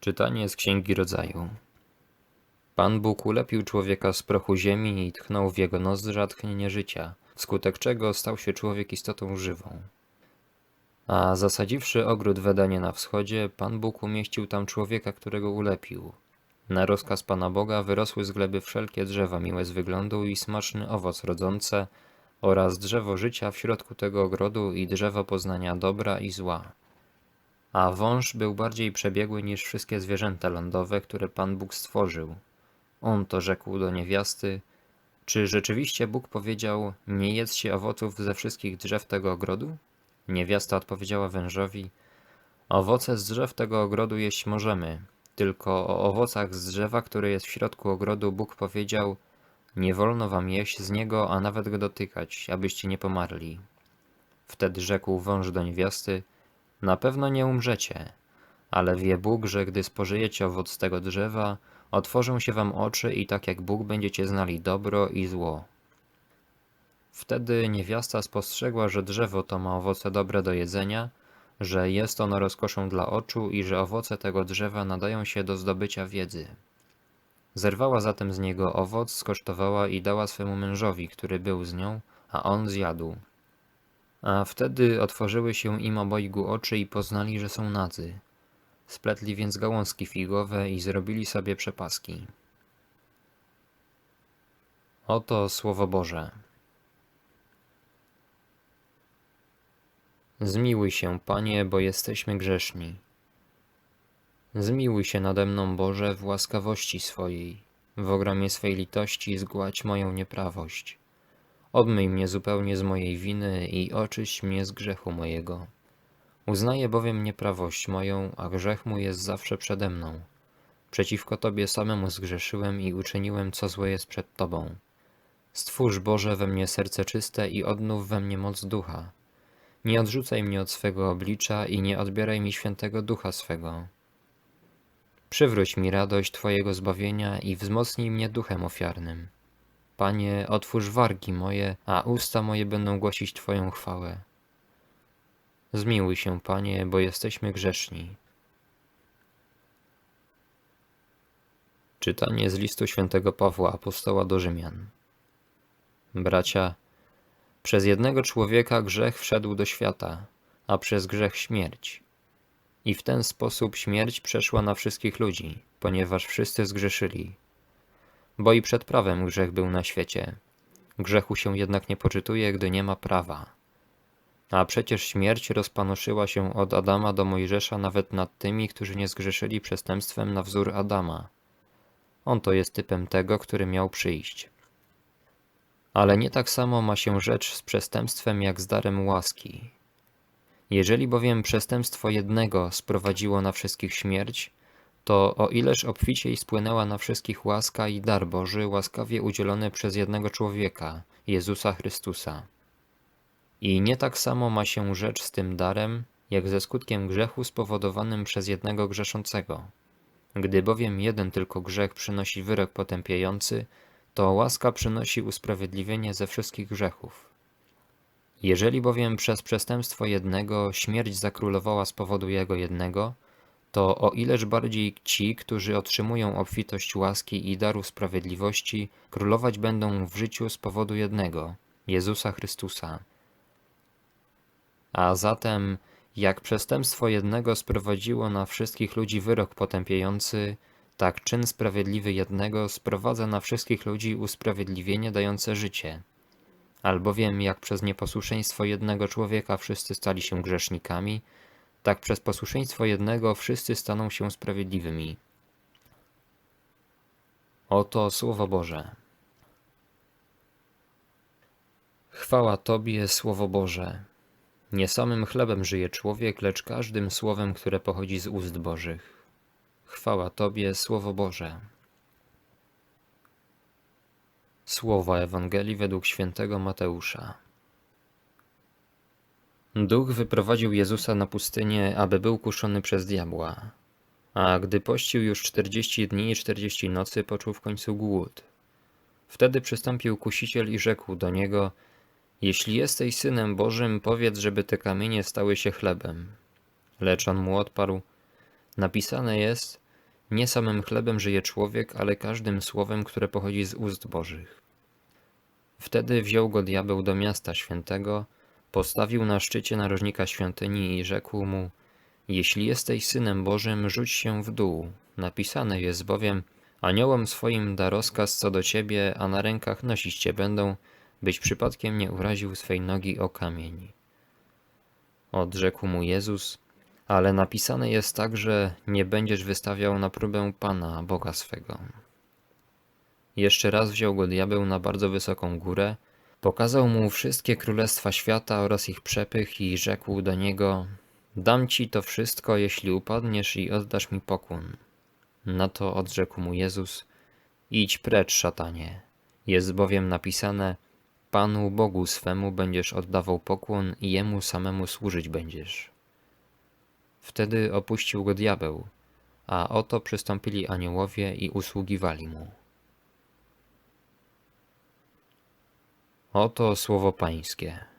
Czytanie z Księgi Rodzaju. Pan Bóg ulepił człowieka z prochu ziemi i tchnął w jego nozdrza tchnienie życia, wskutek czego stał się człowiek istotą żywą. A zasadziwszy ogród w Edenie na wschodzie, Pan Bóg umieścił tam człowieka, którego ulepił. Na rozkaz Pana Boga wyrosły z gleby wszelkie drzewa miłe z wyglądu i smaczny owoc rodzące oraz drzewo życia w środku tego ogrodu i drzewo poznania dobra i zła. A wąż był bardziej przebiegły niż wszystkie zwierzęta lądowe, które Pan Bóg stworzył. On to rzekł do niewiasty, czy rzeczywiście Bóg powiedział, nie jedzcie owoców ze wszystkich drzew tego ogrodu? Niewiasta odpowiedziała wężowi, owoce z drzew tego ogrodu jeść możemy, tylko o owocach z drzewa, które jest w środku ogrodu, Bóg powiedział, nie wolno wam jeść z niego, a nawet go dotykać, abyście nie pomarli. Wtedy rzekł wąż do niewiasty, na pewno nie umrzecie, ale wie Bóg, że gdy spożyjecie owoc tego drzewa, otworzą się wam oczy i tak jak Bóg będziecie znali dobro i zło. Wtedy niewiasta spostrzegła, że drzewo to ma owoce dobre do jedzenia, że jest ono rozkoszą dla oczu i że owoce tego drzewa nadają się do zdobycia wiedzy. Zerwała zatem z niego owoc, skosztowała i dała swemu mężowi, który był z nią, a on zjadł. A wtedy otworzyły się im obojgu oczy i poznali, że są nadzy. Spletli więc gałązki figowe i zrobili sobie przepaski. Oto Słowo Boże. Zmiłuj się, Panie, bo jesteśmy grzeszni. Zmiłuj się nade mną, Boże, w łaskawości swojej. W ogromie swej litości zgładź moją nieprawość. Obmyj mnie zupełnie z mojej winy i oczyść mnie z grzechu mojego. Uznaję bowiem nieprawość moją, a grzech mój jest zawsze przede mną. Przeciwko Tobie samemu zgrzeszyłem i uczyniłem, co złe jest przed Tobą. Stwórz, Boże, we mnie serce czyste i odnów we mnie moc ducha. Nie odrzucaj mnie od swego oblicza i nie odbieraj mi świętego ducha swego. Przywróć mi radość Twojego zbawienia i wzmocnij mnie duchem ofiarnym. Panie, otwórz wargi moje, a usta moje będą głosić Twoją chwałę. Zmiłuj się, Panie, bo jesteśmy grzeszni. Czytanie z listu świętego Pawła apostoła do Rzymian. Bracia, przez jednego człowieka grzech wszedł do świata, a przez grzech śmierć. I w ten sposób śmierć przeszła na wszystkich ludzi, ponieważ wszyscy zgrzeszyli. Bo i przed prawem grzech był na świecie. Grzechu się jednak nie poczytuje, gdy nie ma prawa. A przecież śmierć rozpanoszyła się od Adama do Mojżesza nawet nad tymi, którzy nie zgrzeszyli przestępstwem na wzór Adama. On to jest typem tego, który miał przyjść. Ale nie tak samo ma się rzecz z przestępstwem jak z darem łaski. Jeżeli bowiem przestępstwo jednego sprowadziło na wszystkich śmierć, to o ileż obficiej spłynęła na wszystkich łaska i dar Boży łaskawie udzielony przez jednego człowieka, Jezusa Chrystusa. I nie tak samo ma się rzecz z tym darem, jak ze skutkiem grzechu spowodowanym przez jednego grzeszącego. Gdy bowiem jeden tylko grzech przynosi wyrok potępiający, to łaska przynosi usprawiedliwienie ze wszystkich grzechów. Jeżeli bowiem przez przestępstwo jednego śmierć zakrólowała z powodu jego jednego, to o ileż bardziej ci, którzy otrzymują obfitość łaski i daru sprawiedliwości, królować będą w życiu z powodu jednego, Jezusa Chrystusa. A zatem, jak przestępstwo jednego sprowadziło na wszystkich ludzi wyrok potępiający, tak czyn sprawiedliwy jednego sprowadza na wszystkich ludzi usprawiedliwienie dające życie. Albowiem jak przez nieposłuszeństwo jednego człowieka wszyscy stali się grzesznikami, tak przez posłuszeństwo jednego wszyscy staną się sprawiedliwymi. Oto Słowo Boże. Chwała Tobie, Słowo Boże. Nie samym chlebem żyje człowiek, lecz każdym słowem, które pochodzi z ust Bożych. Chwała Tobie, Słowo Boże. Słowa Ewangelii według świętego Mateusza. Duch wyprowadził Jezusa na pustynię, aby był kuszony przez diabła. A gdy pościł już czterdzieści dni i czterdzieści nocy, poczuł w końcu głód. Wtedy przystąpił kusiciel i rzekł do niego: Jeśli jesteś synem Bożym, powiedz, żeby te kamienie stały się chlebem. Lecz on mu odparł: Napisane jest: Nie samym chlebem żyje człowiek, ale każdym słowem, które pochodzi z ust Bożych. Wtedy wziął go diabeł do miasta świętego, postawił na szczycie narożnika świątyni i rzekł mu: Jeśli jesteś synem Bożym, rzuć się w dół. Napisane jest bowiem: Aniołom swoim da rozkaz co do ciebie, a na rękach nosić cię będą, byś przypadkiem nie uraził swej nogi o kamień. Odrzekł mu Jezus: Ale napisane jest także: Nie będziesz wystawiał na próbę Pana, Boga swego. Jeszcze raz wziął go diabeł na bardzo wysoką górę, pokazał mu wszystkie królestwa świata oraz ich przepych i rzekł do niego: Dam ci to wszystko, jeśli upadniesz i oddasz mi pokłon. Na to odrzekł mu Jezus: Idź precz, szatanie. Jest bowiem napisane: Panu Bogu swemu będziesz oddawał pokłon i jemu samemu służyć będziesz. Wtedy opuścił go diabeł, a oto przystąpili aniołowie i usługiwali mu. Oto słowo Pańskie.